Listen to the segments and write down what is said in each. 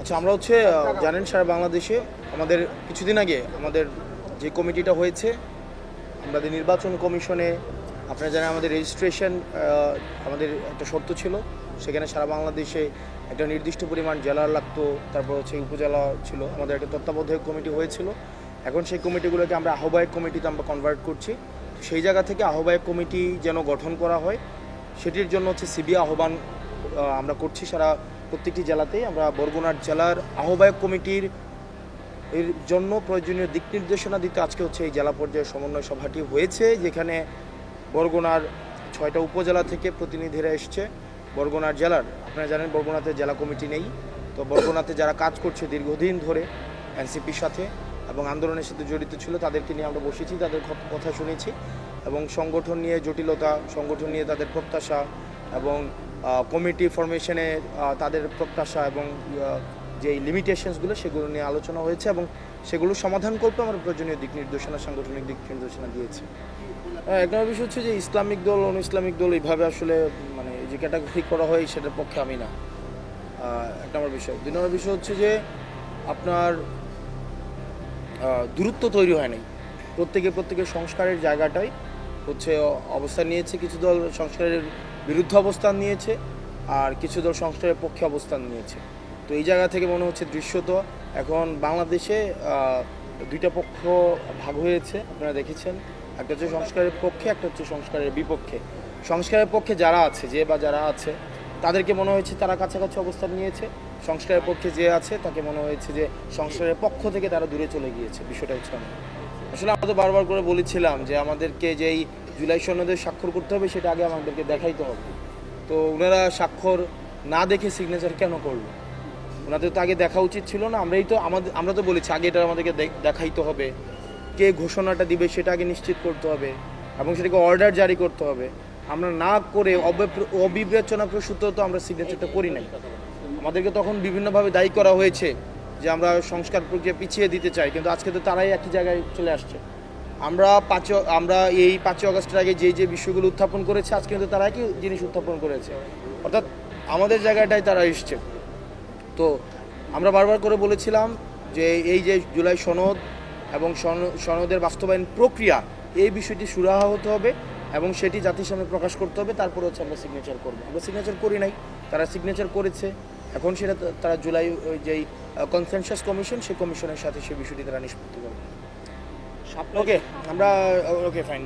আচ্ছা আমরা হচ্ছে জানেন সারা বাংলাদেশে আমাদের কিছুদিন আগে আমাদের যে কমিটিটা হয়েছে আমাদের নির্বাচন কমিশনে, আপনারা জানেন আমাদের রেজিস্ট্রেশন আমাদের একটা শর্ত ছিল। সেখানে সারা বাংলাদেশে একটা নির্দিষ্ট পরিমাণ জেলার লাগতো, তারপর হচ্ছে উপজেলা ছিল। আমাদের একটা তত্ত্বাবধায়ক কমিটি হয়েছিল। এখন সেই কমিটিগুলোকে আমরা আহ্বায়ক কমিটিতে আমরা কনভার্ট করছি। সেই জায়গা থেকে আহ্বায়ক কমিটি যেন গঠন করা হয়, সেটির জন্য হচ্ছে সিবি আহ্বান আমরা করছি সারা প্রত্যেকটি জেলাতেই আমরা বরগুনার জেলার আহ্বায়ক কমিটির এর জন্য প্রয়োজনীয় দিক নির্দেশনা দিতে আজকে হচ্ছে এই জেলা পর্যায়ে সমন্বয় সভাটি হয়েছে, যেখানে বরগুনার ছয়টা উপজেলা থেকে প্রতিনিধিরা এসছে। বরগুনার জেলার, আপনারা জানেন বরগুনাতে জেলা কমিটি নেই। তো বরগুনাতে যারা কাজ করছে দীর্ঘদিন ধরে এনসিপির সাথে এবং আন্দোলনের সাথে জড়িত ছিল, তাদেরকে নিয়ে আমরা বসেছি, তাদের কথা শুনেছি এবং সংগঠন নিয়ে জটিলতা, সংগঠন নিয়ে তাদের প্রত্যাশা এবং কমিটি ফরমেশনে তাদের প্রত্যাশা এবং আহ, যে লিমিটেশনসগুলো সেগুলো নিয়ে আলোচনা হয়েছে এবং সেগুলো সমাধান করতে আমরা প্রয়োজনীয় দিক নির্দেশনা সাংগঠনিক দিক নির্দেশনা দিয়েছে। এক নম্বর বিষয় হচ্ছে যে ইসলামিক দল অন ইসলামিক দল এইভাবে আসলে মানে যে ক্যাটাগরি করা হয় সেটার পক্ষে আমি না। এক নম্বর বিষয়। দুই নম্বর বিষয় হচ্ছে যে আপনার দূরত্ব তৈরি হয় নাই। প্রত্যেকে প্রত্যেকের সংস্কারের জায়গাটাই হচ্ছে অবস্থান নিয়েছে কিছু দল সংস্কারের বিরুদ্ধে অবস্থান নিয়েছে আর কিছু দল সংস্কারের পক্ষে অবস্থান নিয়েছে। তো এই জায়গা থেকে মনে হচ্ছে দৃশ্যত এখন বাংলাদেশে দুইটা পক্ষ ভাগ হয়েছে, আপনারা দেখেছেন। একটা হচ্ছে সংস্কারের পক্ষে, একটা হচ্ছে সংস্কারের বিপক্ষে। সংস্কারের পক্ষে যারা আছে, যে বা যারা আছে, তাদেরকে মনে হয়েছে তারা কাছাকাছি অবস্থান নিয়েছে। সংস্কারের পক্ষে যে আছে, তাকে মনে হয়েছে যে সংস্কারের পক্ষ থেকে তারা দূরে চলে গিয়েছে। বিষয়টা হচ্ছে। আসলে আমরা তো বারবার করে বলেছিলাম যে আমাদেরকে যেই জুলাই সনদে স্বাক্ষর করতে হবে, সেটা আগে আমাদেরকে দেখাইতে হবে। তো ওনারা স্বাক্ষর না দেখে সিগনেচার কেন করল? ওনাদের তো আগে দেখা উচিত ছিল না, আমরাই তো আমাদের, আমরা তো বলেছি, আগে এটা আমাদেরকে দেখ- দেখাইতে হবে। কে ঘোষণাটা দিবে সেটা আগে নিশ্চিত করতে হবে এবং সেটাকে অর্ডার জারি করতে হবে। আমরা না করে অবে- অবিবেচনা প্রসূত তো আমরা সিগনেচারটা করি নাই। আমাদেরকে তখন বিভিন্নভাবে দায়ী করা হয়েছে যে আমরা সংস্কার প্রক্রিয়া পিছিয়ে দিতে চাই, কিন্তু আজকে তো তারাই একই জায়গায় চলে আসছে। আমরা পাঁচ আমরা এই পাঁচই অগস্টের আগে যে যে বিষয়গুলো উত্থাপন করেছে, আজকে কিন্তু তারা একই জিনিস উত্থাপন করেছে। অর্থাৎ আমাদের জায়গাটায় তারা এসছে। তো আমরা বারবার করে বলেছিলাম যে এই যে জুলাই সনদ এবং সনদের বাস্তবায়ন প্রক্রিয়া, এই বিষয়টি সুরাহা হতে হবে এবং সেটি জাতির সামনে প্রকাশ করতে হবে। তারপর হচ্ছে আমরা সিগনেচার করব। আমরা সিগনেচার করি নাই। তারা সিগনেচার করেছে। এখন সেটা তারা জুলাই যেই কনসেনসাস কমিশন সেই কমিশনের সাথে সেই বিষয়টি তারা নিষ্পত্তি করবে। ওকে আমরা okay fine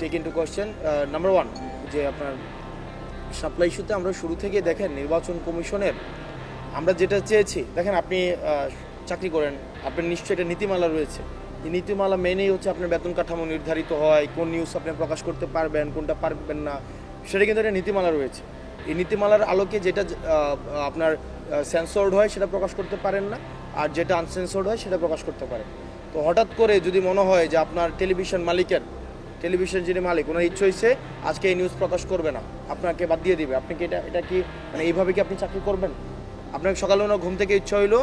take in to question number one যে আপনার সাপ্লাই ইস্যুতে আমরা শুরু থেকে দেখেন নির্বাচন কমিশনের আমরা যেটা চেয়েছি দেখেন আপনি চাকরি করেন আপনার নিশ্চয়ই একটা নীতিমালা রয়েছে। এই নীতিমালা মেনেই হচ্ছে আপনার বেতন কাঠামো নির্ধারিত হয় কোন নিউজ আপনি প্রকাশ করতে পারবেন কোনটা পারবেন না সেটা কিন্তু একটা নীতিমালা রয়েছে। এই নীতিমালার আলোকে যেটা আপনার সেন্সর্ড হয় সেটা প্রকাশ করতে পারেন না আর যেটা আনসেন্সর্ড হয় সেটা প্রকাশ করতে পারেন তো হঠাৎ করে যদি মনে হয় যে আপনার টেলিভিশন মালিকের, টেলিভিশন যিনি মালিক, ওনার ইচ্ছে হয়েছে আজকে এই নিউজ প্রকাশ করবে না, আপনাকে বাদ দিয়ে দিবে। আপনি কি এটা এটা কি মানে এইভাবে কি আপনি চাকরি করবেন? আপনাকে সকালে ওনার ঘুম থেকে ইচ্ছা হইল,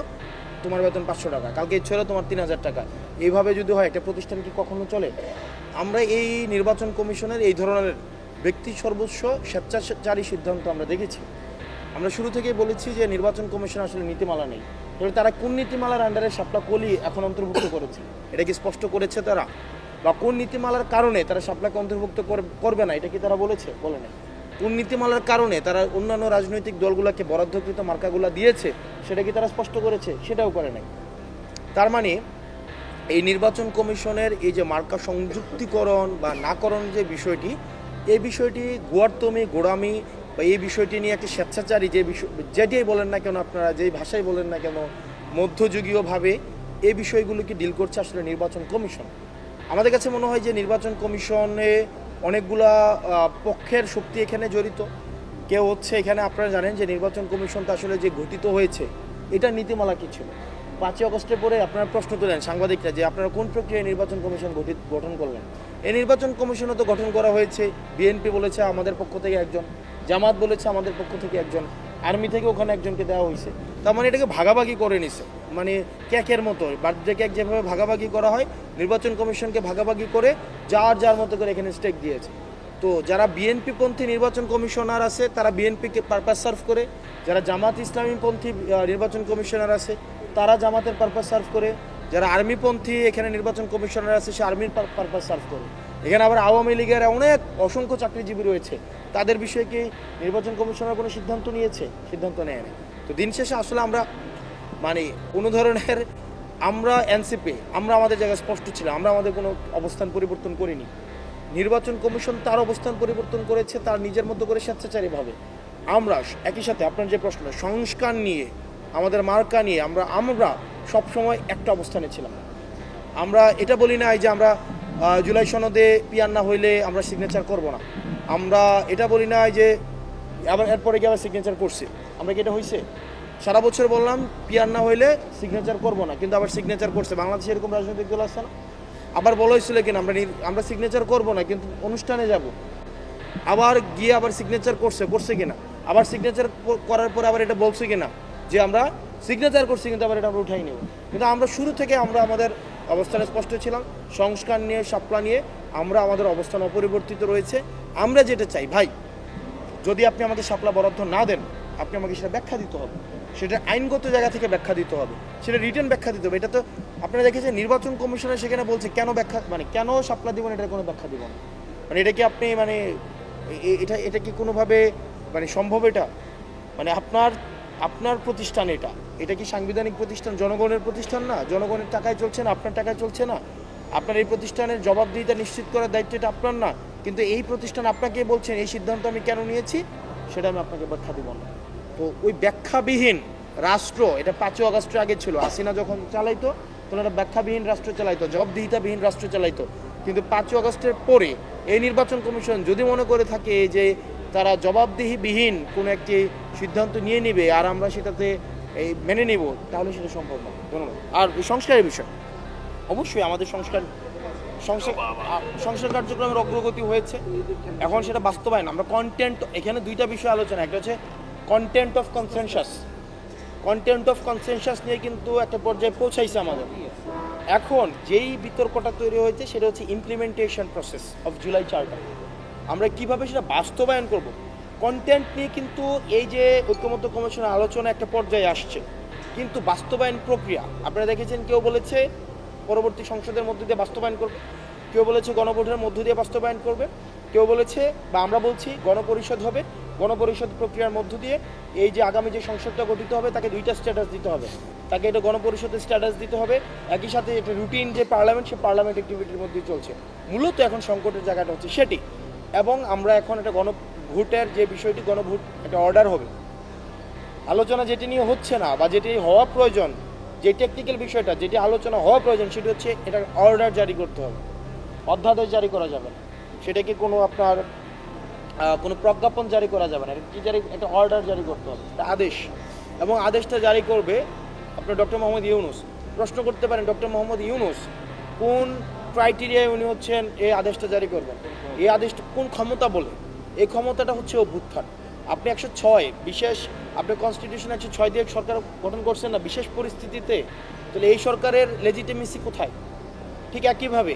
তোমার বেতন পাঁচশো টাকা, কালকে ইচ্ছা হলো তোমার তিন হাজার টাকা। এইভাবে যদি হয়, একটা প্রতিষ্ঠান কি কখনো চলে? আমরা এই নির্বাচন কমিশনের এই ধরনের ব্যক্তি সর্বস্ব স্বেচ্ছাচারী সিদ্ধান্ত আমরা দেখেছি। আমরা শুরু থেকেই বলেছি যে নির্বাচন কমিশন আসলে নীতিমালা নেই। তবে তারা কোন নীতিমালার আন্ডারে শাপলা কলি এখন অন্তর্ভুক্ত করেছে? এটা কি স্পষ্ট করেছে তারা? বা কোন নীতিমালার কারণে তারা শাপলাকে অন্তর্ভুক্ত কর- করবে না? এটা কি তারা বলেছে? বলে নাই। কোন নীতিমালার কারণে তারা অন্যান্য রাজনৈতিক দলগুলোকে বরাদ্দকৃত মার্কাগুলো দিয়েছে, সেটা কি তারা স্পষ্ট করেছে? সেটাও করে নাই। তার মানে এই নির্বাচন কমিশনের এই যে মার্কা সংযুক্তিকরণ বা নাকরণ যে বিষয়টি, এই বিষয়টি গোয়ার্তমি, গোড়ামি বা এই বিষয়টি নিয়ে একটি স্বেচ্ছাচারী যে বিষয়, যেটাই বলেন না কেন আপনারা, যেই ভাষায় বলেন না কেন, মধ্যযুগীয়ভাবে এই বিষয়গুলোকে ডিল করছে আসলে নির্বাচন কমিশন? আমাদের কাছে মনে হয় যে নির্বাচন কমিশনে অনেকগুলা পক্ষের শক্তি এখানে জড়িত। কেউ হচ্ছে এখানে আপনারা জানেন যে নির্বাচন কমিশনটা আসলে যে গঠিত হয়েছে, এটা নীতিমালা কি ছিল? পাঁচই অগস্টের পরে আপনারা প্রশ্ন তোলেন সাংবাদিকরা যে আপনারা কোন প্রক্রিয়ায় নির্বাচন কমিশন গঠিত, গঠন করলেন? এই নির্বাচন কমিশনও তো গঠন করা হয়েছে, বিএনপি বলেছে, আমাদের পক্ষ থেকে একজন। জামাত বলেছে আমাদের পক্ষ থেকে একজন আর্মি থেকে ওখানে একজনকে দেওয়া হয়েছে। তার মানে এটাকে ভাগাভাগি করে নিছে। মানে ক্যাকের মতো, বার্থডে কেক যেভাবে ভাগাভাগি করা হয়, নির্বাচন কমিশনকে ভাগাভাগি করে যার যার মতো করে এখানে স্টেক দিয়েছে। তো যারা বিএনপি পন্থী নির্বাচন কমিশনার আছে, তারা বিএনপিকে পারপাস সার্ভ করে। যারা জামাত ইসলামী পন্থী নির্বাচন কমিশনার আছে, তারা জামাতের পারপাস সার্ভ করে। যারা আর্মি পন্থী এখানে নির্বাচন কমিশনার আছে, সে আর্মির পারপাস সার্ভ করে। এখানে আবার আওয়ামী লীগের অনেক অসংখ্য চাকরিজীবী রয়েছে। তাদের বিষয়ে কি নির্বাচন কমিশনার কোনো সিদ্ধান্ত নিয়েছে? সিদ্ধান্ত নেয়নি তো দিন শেষে আসলে আমরা মানে কোনো ধরনের আমরা এনসিপি আমরা আমাদের জায়গায় স্পষ্ট ছিল, আমরা আমাদের কোনো অবস্থান পরিবর্তন করিনি। নির্বাচন কমিশন তার অবস্থান পরিবর্তন করেছে, তার নিজের মতো করে স্বেচ্ছাচারীভাবে। আমরা একই সাথে আপনার যে প্রশ্ন, সংস্কার নিয়ে, আমাদের মার্কা নিয়ে আমরা আমরা সবসময় একটা অবস্থানে ছিলাম। আমরা এটা বলি না যে আমরা জুলাই সনদে পিয়ার না হইলে আমরা সিগনেচার করব না। আমরা এটা বলি না যে আবার এরপরে কি আবার সিগনেচার করছি। আমরা কি এটা হয়েছে সারা বছর বললাম, পিয়ার না হইলে সিগনেচার করব না, কিন্তু আবার সিগনেচার করছে। বাংলাদেশে এরকম রাজনৈতিক দল আসছে না? আবার বলা হয়েছিল কিনা, আমরা আমরা সিগনেচার করব না, কিন্তু অনুষ্ঠানে যাব। আবার গিয়ে আবার সিগনেচার করছে করছে কিনা? আবার সিগনেচার করার পরে আবার এটা বলছে কিনা? যে আমরা সিগনেচার করছি, কিন্তু আবার এটা আমরা উঠাই নেব। কিন্তু আমরা শুরু থেকে আমরা আমাদের অবস্থানে স্পষ্ট ছিলাম। সংস্কার নিয়ে, সাপলা নিয়ে আমরা আমাদের অবস্থান অপরিবর্তিত রয়েছে। আমরা যেটা চাই, ভাই, যদি আপনি আমাকে সাপলা বরাদ্দ না দেন, আপনি আমাকে সেটা ব্যাখ্যা দিতে হবে। সেটা আইনগত জায়গা থেকে ব্যাখ্যা দিতে হবে। সেটা রিটার্ন ব্যাখ্যা দিতে হবে। এটা তো আপনারা দেখেছেন, নির্বাচন কমিশনে সেখানে বলছে, কেন ব্যাখ্যা মানে কেন সাপলা দিবেন এটার কোনো ব্যাখ্যা দিব না। মানে এটা কি আপনি মানে এটা এটা কি কোনোভাবে মানে সম্ভব এটা? মানে আপনার আপনার প্রতিষ্ঠান এটা। এটা কি সাংবিধানিক প্রতিষ্ঠান? জনগণের প্রতিষ্ঠান না? জনগণের টাকায় চলছে না? আপনার টাকায় চলছে না? আপনার এই প্রতিষ্ঠানের জবাবদিহিতা নিশ্চিত করার দায়িত্ব এটা আপনার না? কিন্তু এই প্রতিষ্ঠান আপনাকে বলছেন, এই সিদ্ধান্ত আমি কেন নিয়েছি? সেটা আমি আপনাকে ব্যাখ্যা দিব না। তো ওই ব্যাখ্যাবিহীন রাষ্ট্র, এটা পাঁচই আগস্টের আগে ছিল আসিনা যখন চালাইতো, তখন একটা ব্যাখ্যাবিহীন রাষ্ট্র চালাইতো, জবাবদিহিতাবিহীন রাষ্ট্র চালাইতো। কিন্তু পাঁচই আগস্টের পরে এই নির্বাচন কমিশন যদি মনে করে থাকে যে তারা জবাবদিহিবিহীন কোনো একটি সিদ্ধান্ত নিয়ে নেবে আর আমরা সেটাতে, এই, মেনে নেব, তাহলে সেটা সম্ভব না। ধন্যবাদ। আর সংস্কারের বিষয়। অবশ্যই আমাদের সংস্কার সংস্কার কার্যক্রমের অগ্রগতি হয়েছে। এখন সেটা বাস্তবায়ন। আমরা কন্টেন্ট এখানে দুইটা বিষয় আলোচনা। একটা হচ্ছে content of consensus content of consensus নিয়ে কিন্তু একটা পর্যায়ে পৌঁছাইছে আমাদের। এখন যেই বিতর্কটা তৈরি হয়েছে, সেটা হচ্ছে implementation process of July charter আমরা কীভাবে সেটা বাস্তবায়ন করব? কন্টেন্ট নিয়ে কিন্তু এই যে ঐক্যমত্য কমিশনের আলোচনা একটা পর্যায়ে আসছে। কিন্তু বাস্তবায়ন প্রক্রিয়া, আপনারা দেখেছেন কেউ বলেছে পরবর্তী সংসদের মধ্য দিয়ে বাস্তবায়ন করবে, কেউ বলেছে গণভোটের মধ্য দিয়ে বাস্তবায়ন করবে, কেউ বলেছে বা আমরা বলছি গণপরিষদ হবে, গণপরিষদ প্রক্রিয়ার মধ্য দিয়ে এই যে আগামী যে সংসদটা গঠিত হবে, তাকে দুইটা স্ট্যাটাস দিতে হবে। তাকে এটা গণপরিষদের স্ট্যাটাস দিতে হবে, একই সাথে এটা রুটিন যে পার্লামেন্ট সে পার্লামেন্ট অ্যাক্টিভিটির মধ্যেই চলছে। মূলত এখন সংকটের জায়গাটা হচ্ছে সেটি। এবং আমরা এখন একটা গণভোটের যে বিষয়টি গণভোট, একটা অর্ডার হবে। আলোচনা যেটি নিয়ে হচ্ছে না বা যেটি হওয়া প্রয়োজন, যে টেকনিক্যাল বিষয়টা, যেটি আলোচনা হওয়া প্রয়োজন, সেটি হচ্ছে এটা অর্ডার জারি করতে হবে। অধ্যাদেশ জারি করা যাবে না। সেটাকে কোনো আপনার কোনো প্রজ্ঞাপন জারি করা যাবে না। কি জারি, একটা অর্ডার জারি করতে হবে, একটা আদেশ। এবং আদেশটা জারি করবে আপনার ডক্টর মোহাম্মদ ইউনুস। প্রশ্ন করতে পারেন, ডক্টর মোহাম্মদ ইউনুস, কোন ক্রাইটেরিয়ায় উনি হচ্ছেন এই আদেশটা জারি করবেন? এই আদেশটা কোন ক্ষমতা বলে? এই ক্ষমতাটা হচ্ছে অভ্যুত্থান আপনি একশো ছয় বিশেষ আপনি কনস্টিটিউশন একশো ছয় দিয়ে সরকার গঠন করছেন না বিশেষ পরিস্থিতিতে তাহলে এই সরকারের লেজিটিমেসি কোথায় ঠিক একইভাবে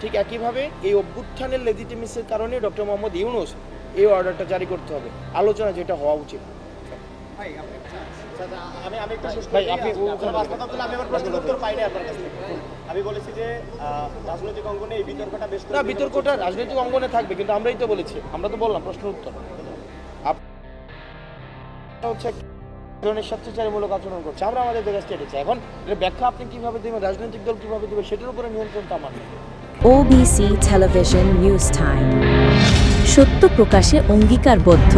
ঠিক একইভাবে এই অভ্যুত্থানের লেজিটিমেসির কারণে ডক্টর মোহাম্মদ ইউনুস এই অর্ডারটা জারি করতে হবে আলোচনা যেটা হওয়া উচিত ভাই, আপনি- আচ্ছা, আমি আমি একটু শেষ ভাই, করি। আপনি- আমি আমার প্রশ্নের উত্তর পাইনি আপনার কাছ। আমি বলেছি যে রাজনৈতিক অঙ্গনে এই বিতর্কটা বেশ না বিতর্কটা রাজনৈতিক অঙ্গনে থাকবে কিন্তু আমরাই তো বলেছি। আমরা তো বললাম প্রশ্নের উত্তর। আপ- এটা হচ্ছে ধরনের স্বেচ্ছাচারীমূলক আচরণ করছে। আমরা আমাদের স্টেটে চাই। এখন এর ব্যাখ্যা আপনি কীভাবে দেবেন রাজনৈতিক দল কীভাবে দেবে সেটার উপরে নিয়ন্ত্রণ তো আমার ওবিসি টেলিভিশন নিউজ টাইম সত্য প্রকাশে অঙ্গীকারবদ্ধ।